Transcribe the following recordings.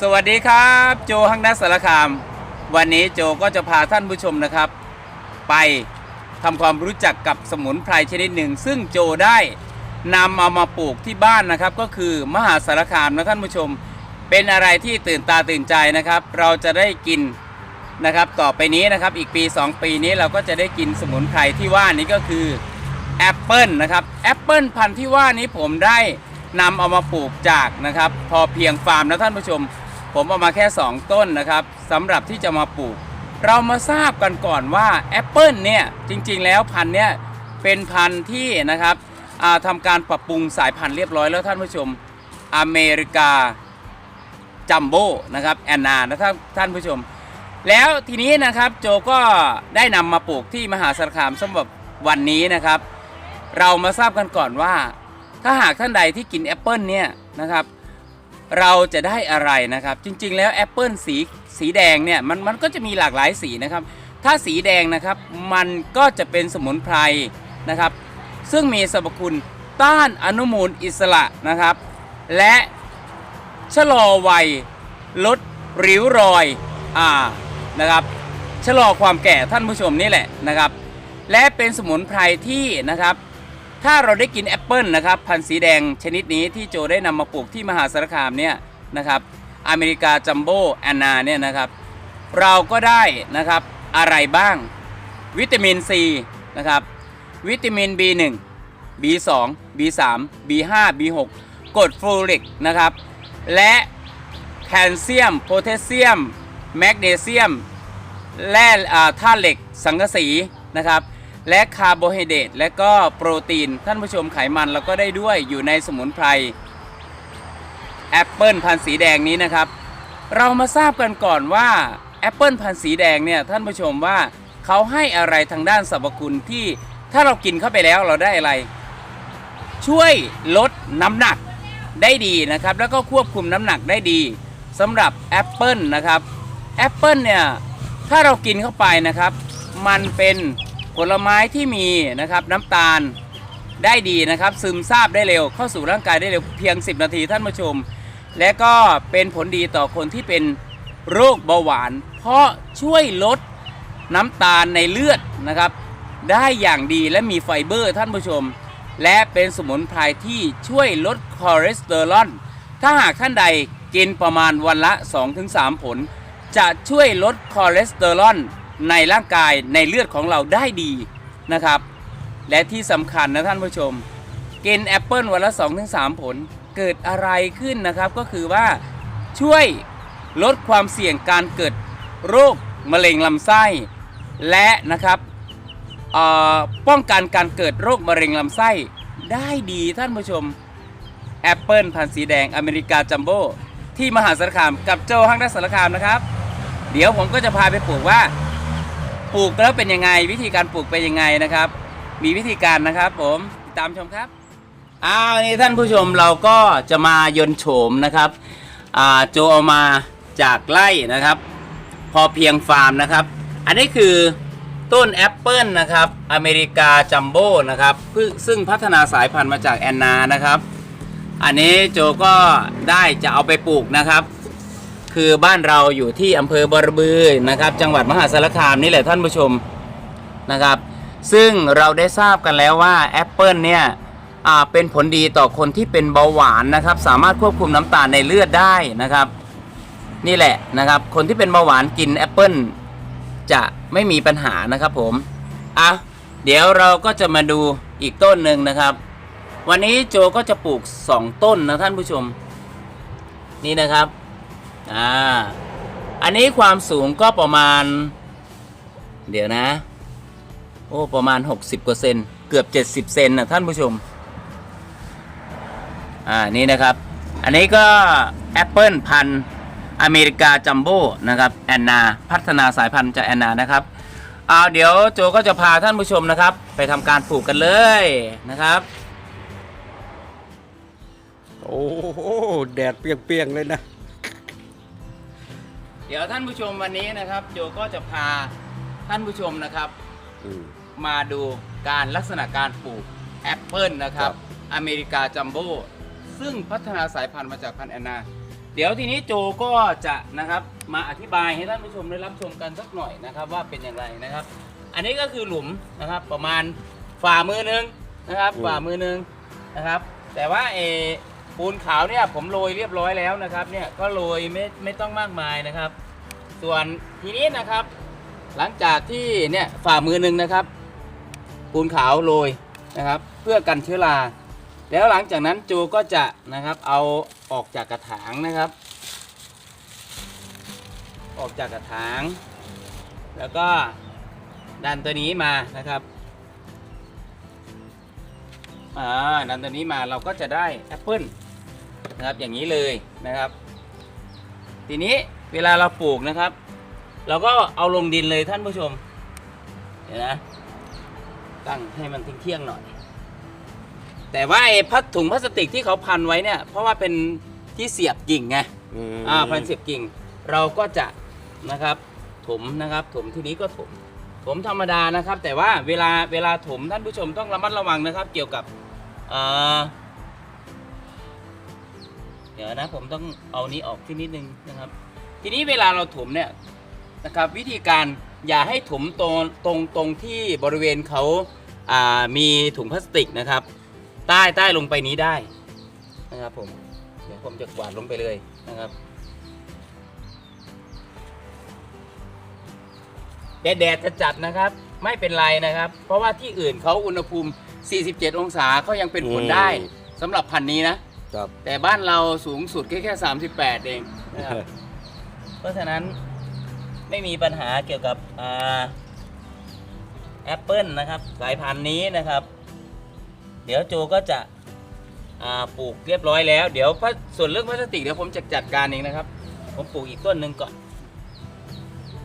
สวัสดีครับโจฮังนัสสารคาม วันนี้โจก็จะพาท่านผู้ชมนะครับ ไปทำความรู้จักกับสมุนไพรชนิดหนึ่ง ซึ่งโจได้นำเอามาปลูกที่บ้านนะครับ ก็คือมหาสารคามนะท่านผู้ชม เป็นอะไรที่ตื่นตาตื่นใจนะครับ เราจะได้กินนะครับ ต่อไปนี้นะครับอีกปี 2 ปีนี้เราก็จะได้กินสมุนไพรที่ว่านี้ก็คือแอปเปิลนะครับแอปเปิลพันธุ์ที่ว่านี้ผมได้นำเอามาปลูกจากนะครับ พอเพียงฟาร์มนะท่านผู้ชม ผมเอามาแค่ 2 ต้นนะครับสำหรับที่จะมาปลูก เรามาทราบกันก่อนว่าแอปเปิลเนี่ยจริงๆแล้วพันธุ์เนี่ยเป็นพันธุ์ที่นะครับทำการปรับปรุงสายพันธุ์เรียบร้อยแล้วท่านผู้ชมอเมริกาจัมโบ้นะครับแอนนานะท่านท่านผู้ชม แล้วทีนี้นะครับโจก็ได้นำมาปลูกที่มหาสารคามสำหรับวันนี้นะครับ เรามาทราบกันก่อนว่า ถ้าหากท่านใดที่กินแอปเปิลเนี่ยนะครับ เราจะได้อะไรนะครับ จริง ๆ แล้วแอปเปิลสีสีแดงเนี่ยมันมันก็จะมีหลากหลายสีนะครับ ถ้าสีแดงนะครับมันก็จะเป็นสมุนไพรนะครับ ซึ่งมีสรรพคุณต้านอนุมูลอิสระนะครับ และชะลอวัยลดริ้วรอยอ่านะครับชะลอความแก่ท่านผู้ชมนี่แหละนะครับ และเป็นสมุนไพรที่นะครับ ถ้าเราได้กินแอปเปิลนะครับพันธุ์สีแดงชนิดนี้ที่โจได้นำมาปลูกที่มหาสารคามเนี่ยนะครับอเมริกาจัมโบ้แอนนาเนี่ยนะครับเราก็ได้นะครับอะไรบ้าง วิตามินซีนะครับวิตามิน B1 B2 B3 B5 B6 กรดฟลูริกนะครับและแคลเซียมโพแทสเซียม แมกนีเซียมแร่อ่าธาตุเหล็กสังกะสีนะครับ และคาร์โบไฮเดรตและก็โปรตีน ท่านผู้ชมไขมันเราก็ได้ด้วยอยู่ในสมุนไพรแอปเปิลพันธุ์สีแดงนี้นะครับ เรามาทราบกันก่อนว่าแอปเปิลพันธุ์สีแดงเนี่ยท่านผู้ชมว่าเขาให้อะไรทางด้านสรรพคุณที่ถ้าเรากินเข้าไปแล้วเราได้อะไร ช่วยลดน้ำหนักได้ดีนะครับ แล้วก็ควบคุมน้ำหนักได้ดีสำหรับแอปเปิลนะครับแอปเปิลเนี่ยถ้าเรากินเข้าไปนะครับ มันเป็น ผลไม้ที่มีนะครับน้ำตาลได้ดีนะครับ ซึมซาบได้เร็วเข้าสู่ร่างกายได้เร็วเพียง 10 นาทีท่านผู้ชม และก็เป็นผลดีต่อคนที่เป็นโรคเบาหวาน เพราะช่วยลดน้ำตาลในเลือดนะครับ ได้อย่างดีและมีไฟเบอร์ท่านผู้ชม และเป็นสมุนไพรที่ช่วยลดคอเลสเตอรอลถ้าหากท่านใดกินประมาณวันละ 2-3 ผล จะช่วยลดคอเลสเตอรอล ในร่างกายในเลือดของเราได้ดีนะครับ และที่สำคัญนะท่านผู้ชม กินแอปเปิลวันละ 2-3 ผลเกิดอะไรขึ้นนะครับก็คือว่าช่วยลดความเสี่ยงการเกิดโรคมะเร็งลำไส้ และนะครับป้องกันการเกิดโรคมะเร็งลำไส้ได้ดีท่านผู้ชมแอปเปิลพันธุ์สีแดงอเมริกาจัมโบ้ที่มหาสารคามกับโจฮังดัสสารคามนะครับ เดี๋ยวผมก็จะพาไปปลูกว่า ปลูกแล้วเป็นยังไง วิธีการปลูกเป็นยังไงนะครับ มีวิธีการนะครับ ผมติดตามชมครับอ้าวนี่ท่านผู้ชมเราก็จะมายนโฉมนะครับอ่าโจเอามาจากไร่นะครับ พอเพียงฟาร์มนะครับ อันนี้คือต้นแอปเปิลนะครับ อเมริกาจัมโบ้นะครับซึ่งพัฒนาสายพันธุ์มาจากแอนนานะครับ อันนี้โจก็ได้จะเอาไปปลูกนะครับ คือบ้านเราอยู่ที่อำเภอบรบือนะครับ จังหวัดมหาสารคามนี่แหละท่านผู้ชมนะครับ ซึ่งเราได้ทราบกันแล้วว่าแอปเปิลเนี่ยเป็นผลดีต่อคนที่เป็นเบาหวานนะครับ สามารถควบคุมน้ำตาลในเลือดได้นะครับ นี่แหละนะครับ คนที่เป็นเบาหวานกินแอปเปิลจะไม่มีปัญหานะครับผมอะเดี๋ยวเราก็จะมาดูอีกต้นหนึ่งนะครับ วันนี้โจก็จะปลูก 2 ต้นนะท่านผู้ชม นี่นะครับ อ่า อันนี้ความสูงก็ประมาณ เดี๋ยวนะ โอ้ ประมาณ 60กว่าเซน เกือบ 70 เซนนะท่านผู้ชม อ่า นี่นะครับ อันนี้ก็แอปเปิลพันอเมริกาจัมโบ้นะครับ แอนนา พัฒนาสายพันธุ์จากแอนนานะครับเอาเดี๋ยวโจก็จะพาท่านผู้ชมนะครับ ไปทำการปลูกกันเลยนะครับ โอ้โหแดดเปรียงๆเลยนะ เดี๋ยวท่านผู้ชมวันนี้นะครับ โจก็จะพาท่านผู้ชมนะครับ อืม มาดูการลักษณะการปลูกแอปเปิลนะครับ ครับ อเมริกาจัมโบ้ซึ่งพัฒนาสายพันธุ์มาจากพันธุ์แอนนา เดี๋ยวทีนี้โจก็จะนะครับมาอธิบายให้ท่านผู้ชมได้รับชมกันสักหน่อยนะครับว่าเป็นอย่างไรนะครับ อันนี้ก็คือหลุมนะครับประมาณฝ่ามือหนึงนะครับอืมฝ่ามือหนึงนะครับ แต่ว่าเออ ปูนขาวเนี่ยผมโรยเรียบร้อยแล้วนะครับเนี่ยก็โรยไม่ไม่ต้องมากมายนะครับ ส่วนทีนี้นะครับ หลังจากที่เนี่ยฝ่ามือหนึ่งนะครับ ปูนขาวโรยนะครับ เพื่อกันเชื้อราแล้วหลังจากนั้นโจก็จะนะครับเอาออกจากกระถางนะครับ ออกจากกระถาง แล้วก็ดันตัวนี้มานะครับอ่าดันตัวนี้มาเราก็จะได้แอปเปิ้ล นะครับอย่างนี้เลยนะครับ ทีนี้เวลาเราปลูกนะครับ เราก็เอาลงดินเลยท่านผู้ชมเดี๋ยวนะตั้งให้มันเที่ยงๆหน่อย แต่ว่าไอ้พัดถุงพลาสติกที่เขาพันไว้เนี่ย เพราะว่าเป็นที่เสียบกิ่งไงมอ่าพันเสียบกิ่ง เราก็จะนะครับถมนะครับถมที่นี้ก็ถมถมธรรมดานะครับ แต่ว่าเวลาเวลาถมท่านผู้ชมต้องระมัดระวังนะครับ เกี่ยวกับอ่า เดี๋ยวนะผมต้องเอานี้ออกที่นิดนึงนะครับ ทีนี้เวลาเราถมเนี่ยนะครับวิธีการอย่าให้ถมตรงตรงตรงที่บริเวณเขาอ่ามีถุงพลาสติกนะครับ ใต้ใต้ลงไปนี้ได้นะครับผมเดี๋ยวผมจะกวาดลงไปเลยนะครับแดดแดดจะจัดนะครับ ไม่เป็นไรนะครับ เพราะว่าที่อื่นเขาอุณหภูมิ 47 องศาเขายังเป็นผลได้สำหรับพันธุ์นี้นะ ครับ แต่บ้านเราสูงสุดแค่แค่38 เองนะครับ เพราะฉะนั้นไม่มีปัญหาเกี่ยวกับแอปเปิลนะครับ สายพันธุ์นี้นะครับ เดี๋ยวโจก็จะอ่าปลูกเรียบร้อยแล้ว เดี๋ยวพลาส่วนเรื่องพลาสติกเดี๋ยวผมจะจัดการเองนะครับ ผมปลูกอีกต้นหนึ่งก่อน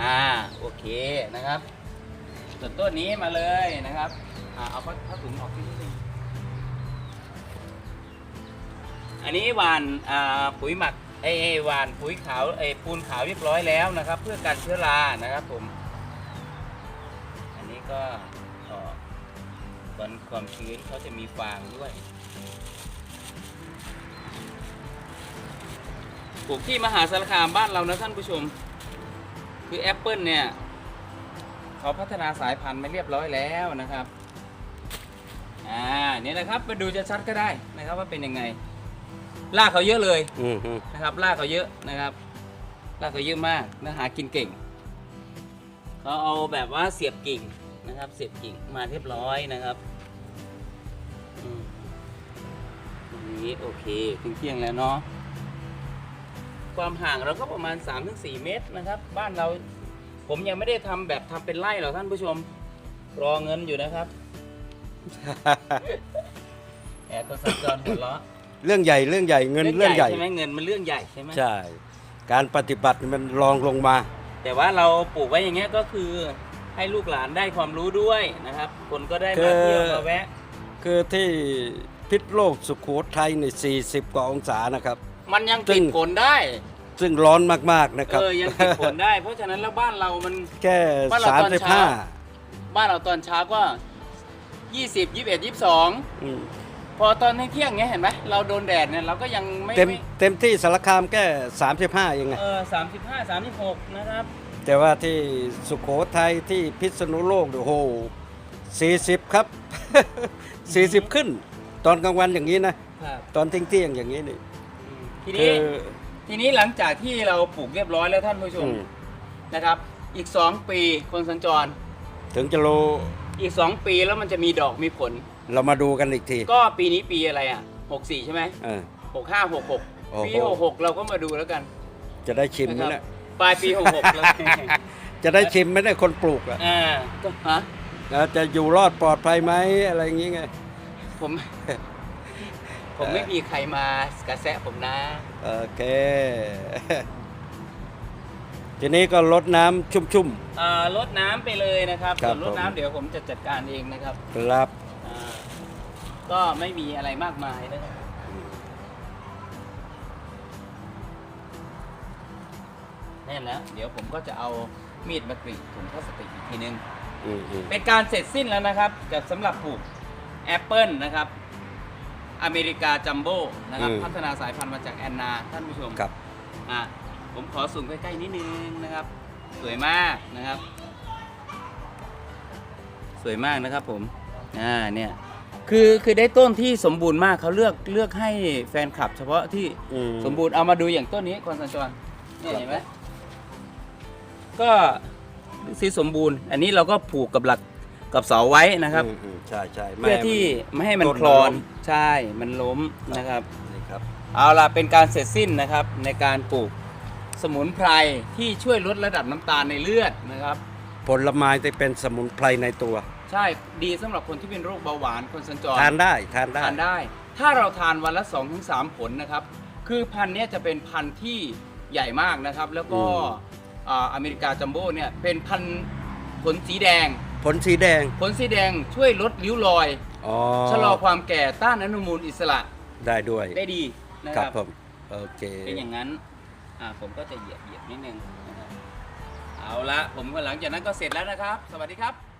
อ่าโอเคนะครับ ส่วนต้นนี้มาเลยนะครับอ่าเอาผ้าผ้าถุงออกที่นี่ อันนี้หวานปุ๋ยหมักไอ้ไอหวานปุ๋ยขาวไอ้ปูนขาวเรียบร้อยแล้วนะครับ เพื่อกันเชื้อรานะครับผม อันนี้ก็ออกตอนความชื้นเขาจะมีฟางด้วยปลูกที่มหาสารคามบ้านเรานะท่านผู้ชม คือแอปเปิลเนี่ยเขาพัฒนาสายพันธุ์มาเรียบร้อยแล้วนะครับอ่าเนี่ยนะครับมาดูจะชัดก็ได้นะครับว่าเป็นยังไง รากเขาเยอะเลยอืมอืมนะครับรากเขาเยอะนะครับรากเขาเยอะมากเนื้อหากินเก่งเขาเอาแบบว่าเสียบกิ่งนะครับ เสียบกิ่งมาเรียบร้อยนะครับอืมอย่างนี้โอเคถึงเที่ยงแล้วเนาะความห่างเราก็ประมาณ 3-4 เมตรนะครับ บ้านเราผมยังไม่ได้ทำแบบทำเป็นไร่หรอกท่านผู้ชม รอเงินอยู่นะครับ แอร์ก็สัญจรหัวเราะ เรื่องใหญ่เรื่องใหญ่เงินเรื่องใหญ่ใช่ไหมเงินมันเรื่องใหญ่ใช่ไหมใช่ การปฏิบัติมันรองลงมา แต่ว่าเราปลูกไว้อย่างเงี้ยก็คือให้ลูกหลานได้ความรู้ด้วยนะครับ คนก็ได้คืมาอเที่ยวมาแวะ คือที่พิษโลกสุโขทัยใน 40 กว่าองศานะครับ มันยังซึ่ติงดผลได้ ซึ่งร้อนมากๆนะครับเออยังติดผลได้ เพราะฉะนั้นแล้วบ้านเรามันแค่บ้านเราตอนเช้า35บ้านเราตอนเช้าก็20 21 22อืมพอ ตอนเที่ยงๆเงี้ยเห็นไหมเราโดนแดดเนี่ยเราก็ยังไม่เต็มไม่เต็มที่สารคามแค่35เองไงเออ35 36นะครับ แต่ว่าที่สุโขทัยที่พิษณุโลกเนี่ยโอ้โห40 ครับ 40 ขึ้น ตอนกลางวันอย่างนี้นะครับ ตอนเที่ยงๆอย่างนี้นี่อืมทีคืนี้อ ทีนี้หลังจากที่เราปลูกเรียบร้อยแล้วท่านผู้ชมอืม นะครับ อีก 2 ปีคนสัญจรถึงจะรู้อีก 2 ปีแล้วมันจะมีดอกมีผล เรามาดูกันอีกทีก็ปีนี้ปีอะไรอะ64ใช่ไหมเออ65โอ้66โห ปี66เราก็มาดูแล้วกันจะได้ชิมไหมนะคเนะรับปลายปี66แล้วจะได้ชิมไหมเนี่ยคนปลูกอะอ่าก็ฮะแล้วจะอยู่รอดปลอดภัยไหมอะไรอย่างงี้ไง ผม ผมไม่มีใครมากระแสะผมนะ โอเค ทีนี้ก็ลดน้ำชุ่ม อ่าลดน้ำไปเลยนะครับครัส่บวนลดผม น้ำเดี๋ยวผมจะจัดการเองนะครับ ๆ ครับอ่า ก็ไม่มีอะไรมากมายนะครับแน่นแล้วเดี๋ยวผมก็จะเอามีดมากรีดถุงพลาสติกอีกทีนึง อืมอืมเป็นการเสร็จสิ้นแล้วนะครับกับสำหรับปลูกแอปเปิลนะครับ อเมริกาจัมโบ้นะครับ พัฒนาสายพันธุ์มาจากแอนนาท่านผู้ชม ครับ อะผมขอสูงใกล้ ๆ นิดนึงนะครับ สวยมากนะครับ สวยมากนะครับผม อ่าเนี่ย คือคือได้ต้นที่สมบูรณ์มากเขาเลือกเลือกให้แฟนคลับ เฉพาะที่อืม สมบูรณ์เอามาดูอย่างต้นนี้คอนสัญจรเนี่ยเห็นไหมก็สีสมบูรณ์ อันนี้เราก็ผูกกับหลักกับเสาไว้นะครับ อืมอืมใช่ใช่ไม่เพื่อที่ไม่ให้มันต้นคลอนล้ม ใช่มันล้มนะครับ นี่ครับ เอาล่ะเป็นการเสร็จสิ้นนะครับในการปลูกสมุนไพรที่ช่วยลดระดับน้ำตาลในเลือดนะครับ ผลไม้ที่เป็นสมุนไพรในตัว ใช่ดีสำหรับคนที่เป็นโรคเบาหวานคนสัญจรทานได้ทานได้ ทานได้ ถ้าเราทานวันละ2-3ผลนะครับ คือพันธุ์เนี้ยจะเป็นพันธุ์ที่ใหญ่มากนะครับ แล้วก็อืม อ่าอเมริกาจัมโบ้เนี่ยเป็นพันธุ์ผลสีแดง ผลสีแดงผลสีแดงช่วยลดริ้วรอย อ๋อชะลอความแก่ต้านอนุมูลอิสระได้ด้วยได้ดีนะคครัรับบผมโอเค เป็นอย่างนั้นอ่าผมก็จะเหยียบเหยียบนิดนึงนะครับเอาละผมก็หลังจากนั้นก็เสร็จแล้วนะครับ สวัสดีครับ